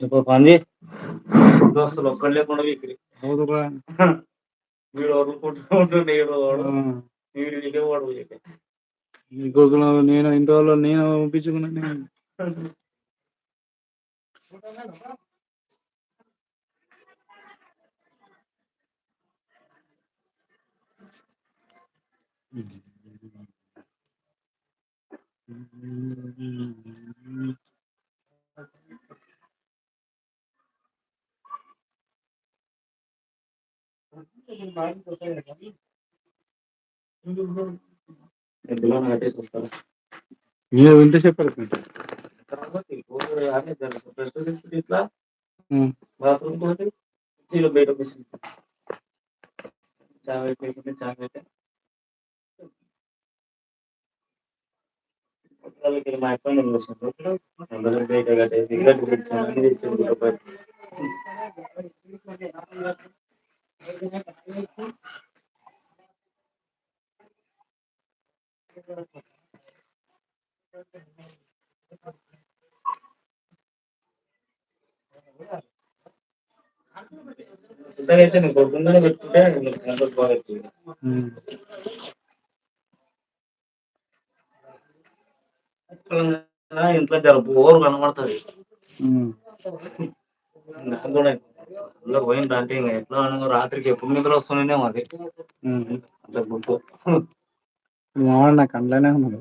ఇప్పుడు పంది దోస్తులు ఒక్కడు లేకుండా వీకిరి. నేను ఇంటి వాళ్ళు నేను పంపించుకున్నాను Mm-hmm. నేను వింటే చెప్పారు ఇట్లా. బాత్రూమ్ చీలో బయట వస్తుంది చాయ్ పెట్టేసి చాయ్ పెట్టే వాళ్ళకి మా అక్క నేను వచ్చినప్పుడు అందరూ బయట కట్టేసి గడ్డి తెచ్చాను అన్ని తెచ్చాను రూపాయలు అయితే నేను కొడుకుందానే పెట్టుకుంటే నీకు గంటలు బాగా ఎక్కువ. ఆ, ఇంట్లో జర బోర్ కనబడుతుంది. నాకు కూడా ఇంట్లో పోయింది అంటే ఇంకా ఎట్లా రాత్రికి ఎప్పుడు నిద్ర వస్తున్నానే మాది. అంత గుర్తు మావాడు నాకు అందులోనే ఉన్నాడు.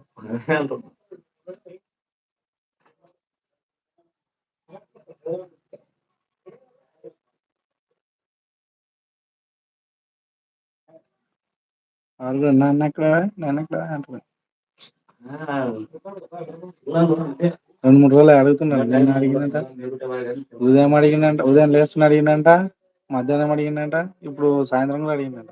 వాళ్ళు నాన్న ఎక్కడ నాన్న అంటారు అంటే రెండు మూడు రోజులు అడుగుతున్నాడు. నేను అడిగినంట ఉదయం అడిగిందంట. ఉదయం లేస్తున్న అడిగిందంట. మధ్యాహ్నం అడిగిందంట. ఇప్పుడు సాయంత్రం కూడా అడిగిందంట.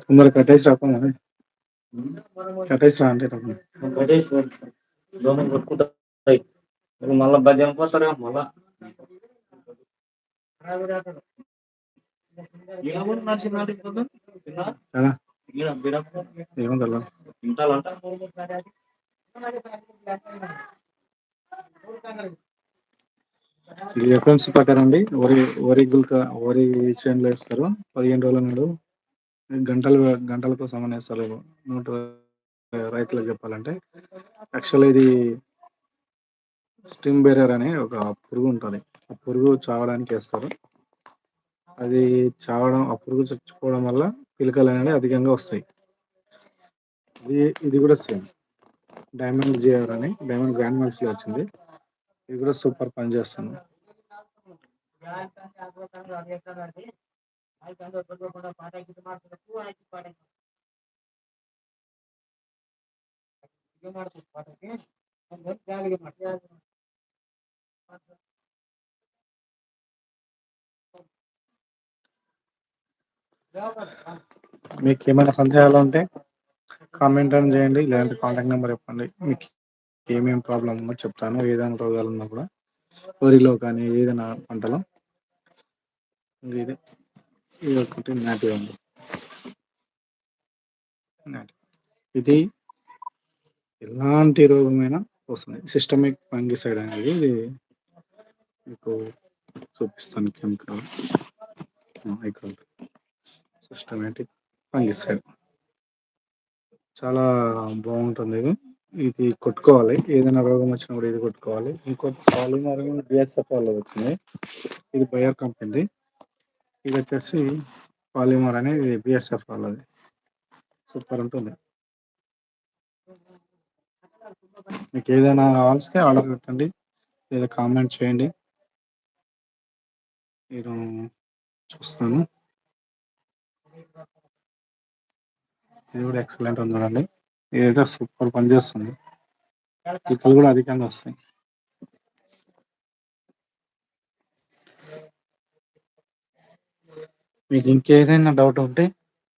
తొందర కట్టేసి రాపా మరి. కట్టేసి రా అంటే రాపా. కట్టేసి దోమలు కొట్టుకుంటాయి. మళ్ళా భజన పోతారా మళ్ళా. ఇది ఎఫ్ఎంసీ ప్రకారం అండి. వరి వరి గుల్క వరి చేనులో వేస్తారు. పదిహేను రోజుల నాడు గంటలు గంటల కోసం వేస్తారు. నూట రైతులకు చెప్పాలంటే. యాక్చువల్ ఇది స్టిమ్ బెరర్ అనే ఒక పురుగు ఉంటుంది. ఆ పురుగు చావడానికి వేస్తారు. అది చావడం ఆ పురుగు చచ్చిపోవడం వల్ల పిలకలు అనేవి అధికంగా వస్తాయి. ఇది ఇది కూడా సేమ్. డైమండ్ జిఆర్ అని డైమండ్ గ్రాండ్ మాల్స్లో వచ్చింది. ఇది కూడా సూపర్ పని చేస్తుంది. మీకు ఏమైనా సందేహాలు ఉంటే కామెంట్ అని చేయండి లేదంటే కాంటాక్ట్ నెంబర్ చెప్పండి. మీకు ఏమేమి ప్రాబ్లం ఉందో చెప్తాను. ఏదైనా రోగాలు ఉన్నా కూడా వరిలో కానీ ఏదైనా పంటలో ఇది ఇది ఒకటి నాటి ఉంది. నాటి ఇది ఎలాంటి రోగమైనా వస్తుంది. సిస్టమిక్ ఫంగిసైడ్ అనేది ఇది మీకు చూపిస్తాను కెమికల్ ఇక్కడ సిస్టమేటిక్ ఫంగిసైడ్ చాలా బాగుంటుంది ఇది. ఇది కొట్టుకోవాలి. ఏదైనా రోగం వచ్చినప్పుడు ఇది కొట్టుకోవాలి. ఇంకోటి పాలిమర్ బిఎస్ఎఫ్ వాళ్ళు వచ్చింది. ఇది బయర్ కంపెనీ ఇది వచ్చేసి పాలిమర్ అనేది బిఎస్ఎఫ్ వాళ్ళది సూపర్ ఉంటుంది. మీకు ఏదైనా కావాల్స్తే ఆర్డర్ పెట్టండి. లేదా కామెంట్ చేయండి. నేను చూస్తాను. ఇది కూడా ఎక్సలెంట్ ఉంది ఉందండి. ఇదైతే సూపర్ పనిచేస్తుంది పిక్కలు కూడా అధికంగా వస్తాయి. మీకు ఇంకేదైనా డౌట్ ఉంటే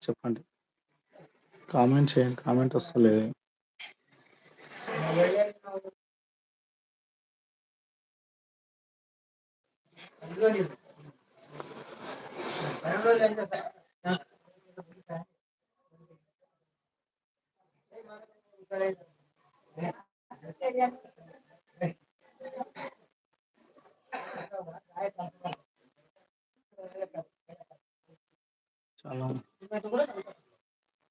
చెప్పండి. కామెంట్ చేయండి. కామెంట్ వస్తలేదు. చాలా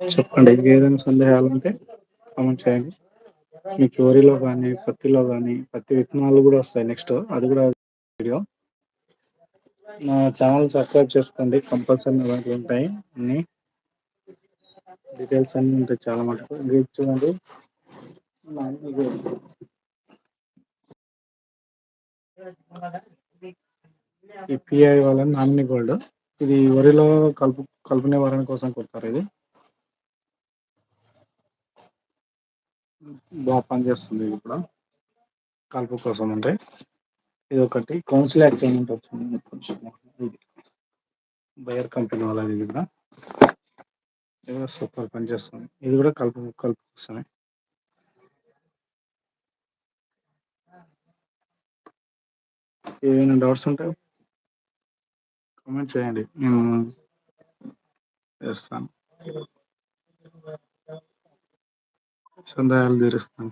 చెప్పండి ఏదైనా సందేహాలు ఉంటే కామెంట్ చేయండి. మీకు వరిలో కానీ పత్తిలో కానీ పత్తి విత్తనాలు కూడా వస్తాయి నెక్స్ట్ అది కూడా వీడియో. నా ఛానల్ సబ్స్క్రైబ్ చేసుకోండి. కంపల్సరీ అవైలబుల్ ఉంటాయి. అన్ని డీటెయిల్స్ అన్ని ఉంటాయి చాలా మటుకు. ఇది చూడండి. ఈ పిఐ వాళ్ళ నామినీ గోల్డ్. ఇది వరిలో కలుపు కలుపు నివారణ కోసం కొడతారు ఇది. బాగా పనిచేస్తుంది ఇది కూడా. కలుపు కోసం అంటే. ఇది ఒకటి కౌన్సిల్ పేమెంట్ వచ్చింది కొంచెం ఇది. బయర్ కంపెనీ వాళ్ళది ఇది కూడా. ఇది కూడా సూపర్ పనిచేస్తుంది ఇది కూడా కలుపు కలుపు కోసమే. ఏమైనా డౌట్స్ ఉంటే కామెంట్ చేయండి. నేను చేస్తాను. సందేహాలు తీరుస్తాను.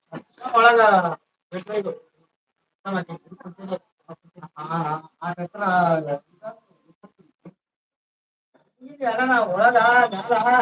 என்னன்னா உலகா மேலா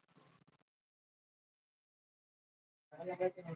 Gracias.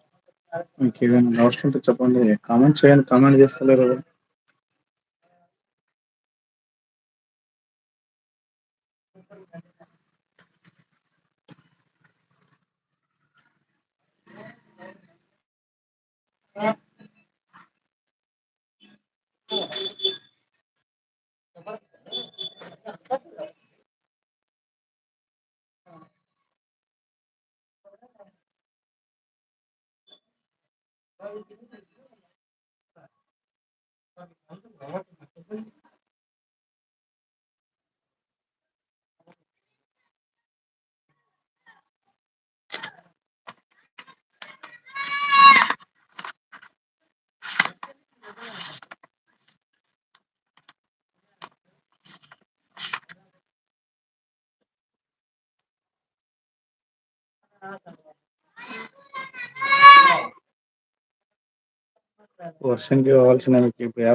మీకు ఏదైనా డౌట్స్ ఉంటే చెప్పండి. కామెంట్ చేయండి. కామెంట్ చేస్తలేరు Awesome. వర్షంకి కావాల్సిన మీకు ఇప్పుడు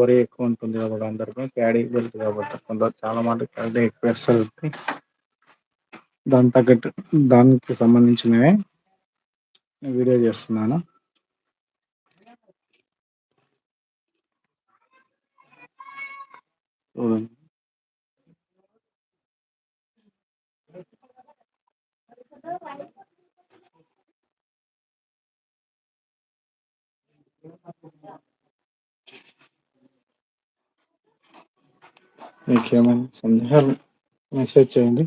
వరి ఎక్కువ ఉంటుంది కాబట్టి అందరికీ ప్యాడీ దొరుకుతుంది కాబట్టి కొందరు చాలా మంది ప్యాడీ ఎక్కువ వేస్తారు దాని తగ్గట్టు దానికి సంబంధించినవే వీడియో చేస్తున్నాను. చూడండి. మీకు ఏమైనా సందేహాలు మెసేజ్ చేయండి.